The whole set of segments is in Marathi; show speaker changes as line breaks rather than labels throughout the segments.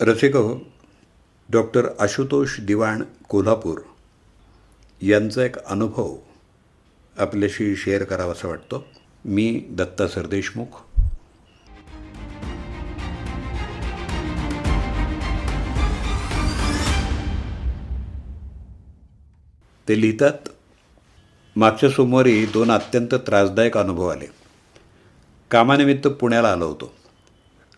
रसिक हो डॉक्टर आशुतोष दिवाण कोल्हापूर यांचा एक अनुभव आपल्याशी शेअर करावासा वाटतो. मी दत्ता सरदेशमुख. ते लिहितात मागच्या सोमवारी दोन अत्यंत त्रासदायक अनुभव आले. कामानिमित्त पुण्याला आलो होतो.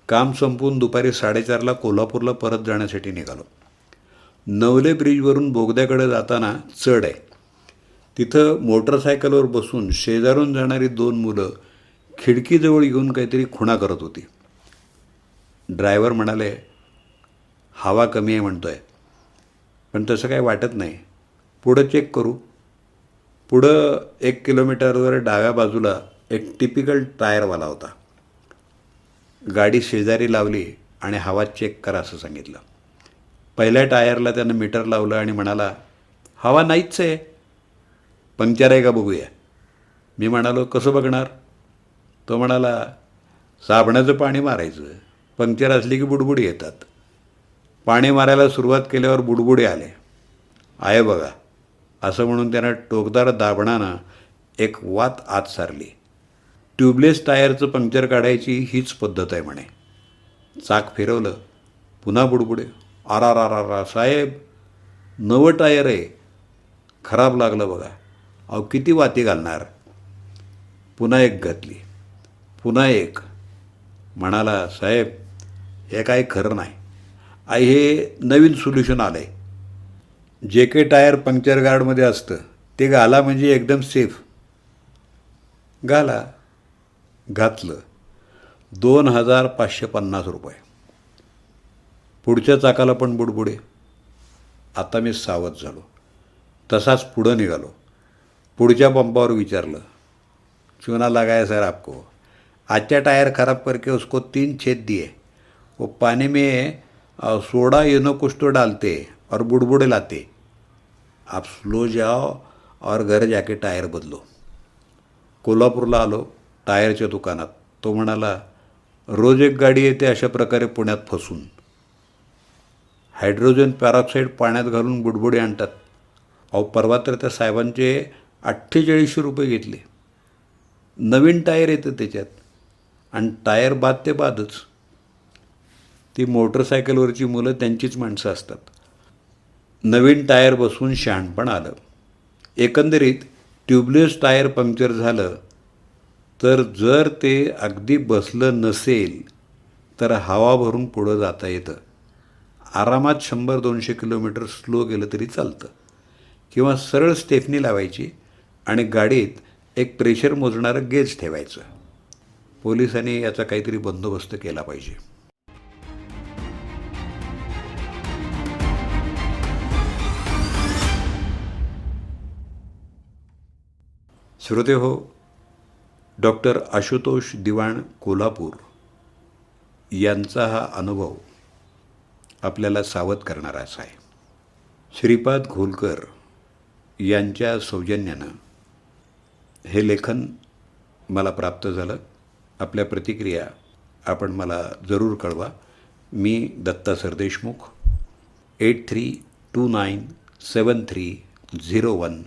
काम संपवून दुपारी साडेचारला कोल्हापूरला परत जाण्यासाठी निघालो. नवले ब्रिजवरून बोगद्याकडे जाताना चढ आहे. तिथं मोटरसायकलवर बसून शेजारून जाणारी दोन मुलं खिडकीजवळ येऊन काहीतरी खुणा करत होती. ड्रायव्हर म्हणाले हवा कमी आहे म्हणतोय. पण तसं काही वाटत नाही. पुढं चेक करू. पुढं एक किलोमीटरवर डाव्या बाजूला एक टिपिकल टायरवाला होता. गाडी शेजारी लावली आणि हवा चेक करा असं सांगितलं. पहिल्या टायरला त्यानं मीटर लावलं आणि म्हणाला हवा नाहीच आहे. पंक्चर आहे का बघूया. मी म्हणालो कसं बघणार? तो म्हणाला साबणाचं पाणी मारायचं. पंक्चर असली की बुडबुडी येतात. पाणी मारायला सुरुवात केल्यावर बुडबुडे आले. आहे बघा. असं म्हणून त्यानं टोकदार दाबणानं एक वात आत सारली. ट्यूबलेस टायरचं पंक्चर काढायची हीच पद्धत आहे म्हणे. चाक फिरवलं पुन्हा बुडबुडे. आर आर आर आर साहेब नवं टायर आहे. खराब लागलं बघा. अहो किती वाती घालणार? पुन्हा एक घातली. पुन्हा एक. म्हणाला साहेब हे काय खरं नाही. आई हे नवीन सोल्युशन आलं आहे जे काही टायर पंक्चर गार्डमध्ये असतं ते घाला म्हणजे एकदम सेफ. घाला. घातलं. दोन हजार पाचशे पन्नास रुपये. पुढच्या चाकाला पण बुडबुडे. आता मी सावध झालो. तसाच पुढं निघालो. पुढच्या पंपावर विचारलं चुना लगाया सर आपको? आजच्या टायर खराब करके उसको तीन छेद दिए. वो पानी में सोडा इनो कुछ तो डालते और बुड़बुड़े लाते. आप स्लो जाओ और घर जाके टायर बदलो. कोल्हापूरला आलो. टायरच्या दुकानात. तो म्हणाला रोज एक गाडी येते अशा प्रकारे पुण्यात फसून. हायड्रोजन पॅरॉक्साईड पाण्यात घालून बुडबुडे आणतात. अहो परवा तर त्या साहेबांचे अठ्ठेचाळीसशे रुपये घेतले. नवीन टायर येतं त्याच्यात. आणि टायर बाद ते बादच. ती मोटरसायकलवरची मुलं त्यांचीच माणसं असतात. नवीन टायर बसून शहाणपण आलं. एकंदरीत ट्यूबलेस टायर पंक्चर झालं तर जर ते अगदी बसलं नसेल तर हवा भरून पुढं जाता येतं. आरामात शंभर दोनशे किलोमीटर स्लो गेलं तरी चालतं. किंवा सरळ स्टेफनी लावायची आणि गाडीत एक प्रेशर मोजणारं गेज ठेवायचं. पोलिसांनी याचा काहीतरी बंदोबस्त केला पाहिजे. श्रोते हो डॉक्टर आशुतोष दिवाण कोल्हापूर यांचा हा अनुभव आपल्याला सावध करणारा असा आहे. श्रीपाद घोलकर यांच्या सौजन्यानं हे लेखन मला प्राप्त झालं. आपल्या प्रतिक्रिया आपण मला जरूर कळवा. मी Datta Sardeshmukh eight three two nine seven three zero one